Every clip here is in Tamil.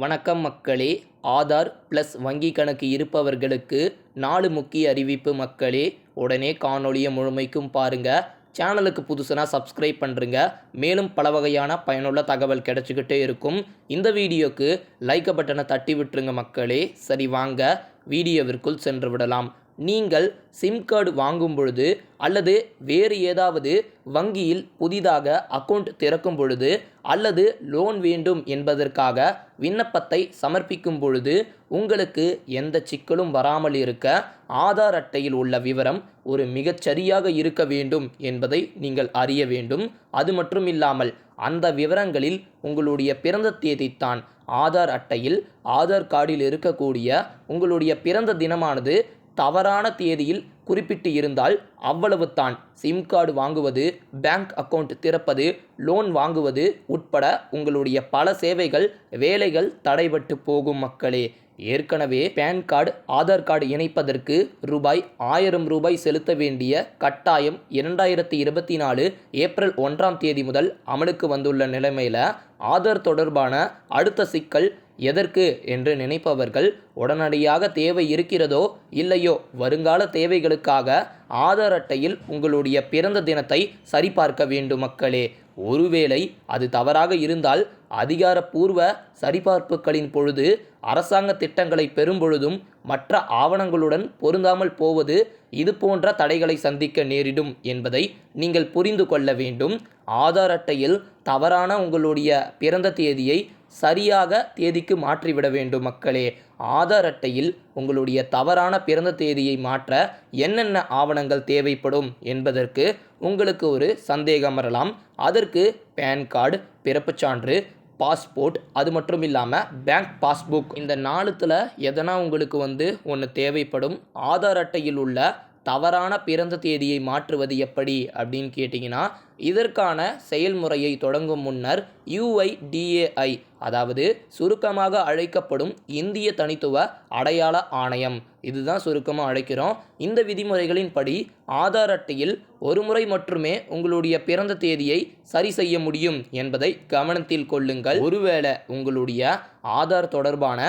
வணக்கம் மக்களே. ஆதார் ப்ளஸ் வங்கி கணக்கு இருப்பவர்களுக்கு நாலு முக்கிய அறிவிப்பு மக்களே. உடனே காணொளியை முழுமைக்கும் பாருங்கள் சேனலுக்கு புதுசுனா சப்ஸ்கிரைப் பண்ணுறங்க மேலும் பல வகையான பயனுள்ள தகவல் கிடச்சிக்கிட்டே இருக்கும். இந்த வீடியோக்கு லைக் பட்டனை தட்டி விட்டுருங்க மக்களே. சரி வாங்க. வீடியோவிற்குள் சென்று விடலாம். நீங்கள் சிம் கார்டு வாங்கும் பொழுது அல்லது வேறு ஏதாவது வங்கியில் புதிதாக அக்கவுண்ட் திறக்கும் பொழுது அல்லது லோன் வேண்டும் என்பதற்காக விண்ணப்பத்தை சமர்ப்பிக்கும் பொழுது உங்களுக்கு எந்த சிக்கலும் வராமல் இருக்க ஆதார் அட்டையில் உள்ள விவரம் ஒரு மிகச்சரியாக இருக்க வேண்டும் என்பதை நீங்கள் அறிய வேண்டும். அது மட்டும் இல்லாமல் அந்த விவரங்களில் உங்களுடைய பிறந்த தேதித்தான் ஆதார் அட்டையில் ஆதார் கார்டில் இருக்கக்கூடிய உங்களுடைய பிறந்த தினமானது தவறான தேதியில் குறிப்பிட்டு இருந்தால் அவ்வளவு தான் சிம் கார்டு வாங்குவது பேங்க் அக்கவுண்ட் திறப்பது லோன் வாங்குவது உட்பட உங்களுடைய பல சேவைகள் வேலைகள் தடைபட்டு போகும் மக்களே. ஏற்கனவே பேன் கார்டு ஆதார் கார்டு இணைப்பதற்கு ரூபாய் ஆயிரம் ரூபாய் செலுத்த வேண்டிய கட்டாயம் இரண்டாயிரத்தி இருபத்தி நாலு ஏப்ரல் ஒன்றாம் தேதி முதல் அமலுக்கு வந்துள்ள நிலைமையில் ஆதார் தொடர்பான அடுத்த சிக்கல் எதற்கு என்று நினைப்பவர்கள் உடனடியாக தேவை இருக்கிறதோ இல்லையோ வருங்கால தேவைகளுக்காக ஆதார் அட்டையில் உங்களுடைய பிறந்த தினத்தை சரிபார்க்க வேண்டும் மக்களே. ஒருவேளை அது தவறாக இருந்தால் அதிகாரப்பூர்வ சரிபார்ப்புகளின் பொழுது அரசாங்க திட்டங்களை பெறும் பொழுதும் மற்ற ஆவணங்களுடன் பொருந்தாமல் போவது இது போன்ற தடைகளை சந்திக்க நேரிடும் என்பதை நீங்கள் புரிந்து கொள்ள வேண்டும். ஆதார் அட்டையில் தவறான உங்களுடைய பிறந்த தேதியை சரியாக தேதிக்கு மாற்றிவிட வேண்டும் மக்களே. ஆதார் அட்டையில் உங்களுடைய தவறான பிறந்த தேதியை மாற்ற என்னென்ன ஆவணங்கள் தேவைப்படும் என்பதற்கு உங்களுக்கு ஒரு சந்தேகம் வரலாம். அதற்கு பேன் கார்டு பிறப்புச் சான்று பாஸ்போர்ட் அது மட்டும் இல்லாமல் பேங்க் பாஸ்புக் இந்த நாலுத்தில் எதனா உங்களுக்கு வந்து ஒன்று தேவைப்படும் ஆதார் அட்டையில் உள்ள தவறான பிறந்த தேதியை மாற்றுவது எப்படி அப்படின்னு கேட்டிங்கன்னா இதற்கான செயல்முறையை தொடங்கும் முன்னர் யுஐடிஏஐ அதாவது சுருக்கமாக அழைக்கப்படும் இந்திய தனித்துவ அடையாள ஆணையம். இதுதான் சுருக்கமாக அழைக்கிறோம். இந்த விதிமுறைகளின்படி ஆதார் அட்டையில் ஒரு முறை மட்டுமே உங்களுடைய பிறந்த தேதியை சரி செய்ய முடியும் என்பதை கவனத்தில் கொள்ளுங்கள். ஒருவேளை உங்களுடைய ஆதார் தொடர்பான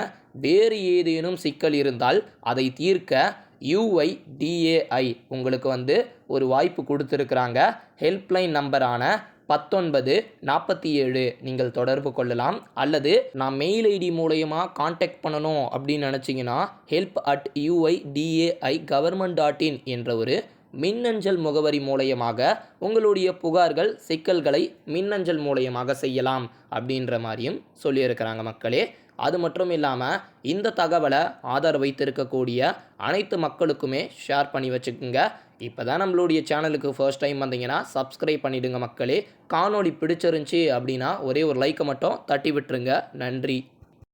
வேறு ஏதேனும் சிக்கல் இருந்தால் அதை தீர்க்க யுஐடிஏஐ உங்களுக்கு வந்து ஒரு வாய்ப்பு கொடுத்துருக்குறாங்க. ஹெல்ப்லைன் நம்பரான பத்தொன்பது நாற்பத்தி ஏழு நீங்கள் தொடர்பு கொள்ளலாம். அல்லது நான் மெயில் ஐடி மூலயமா காண்டாக்ட் பண்ணணும் அப்படின்னு நினச்சிங்கன்னா help at UIDAI government dot in என்ற ஒரு மின்னஞ்சல் முகவரி மூலயமாக உங்களுடைய புகார்கள் சிக்கல்களை மின்னஞ்சல் மூலயமாக செய்யலாம் அப்படின்ற மாதிரியும் சொல்லியிருக்கிறாங்க மக்களே. அது மட்டும் இல்லாமல் இந்த தகவலை ஆதார் வைத்திருக்கக்கூடிய அனைத்து மக்களுக்குமே ஷேர் பண்ணி வச்சுக்கோங்க. இப்போ தான் நம்மளுடைய சேனலுக்கு ஃபர்ஸ்ட் டைம் வந்தீங்கன்னா சப்ஸ்கிரைப் பண்ணிவிடுங்க மக்களே. காணொளி பிடிச்சிருந்துச்சி அப்படின்னா ஒரே ஒரு லைக்கை மட்டும் தட்டி விட்டுருங்க. நன்றி.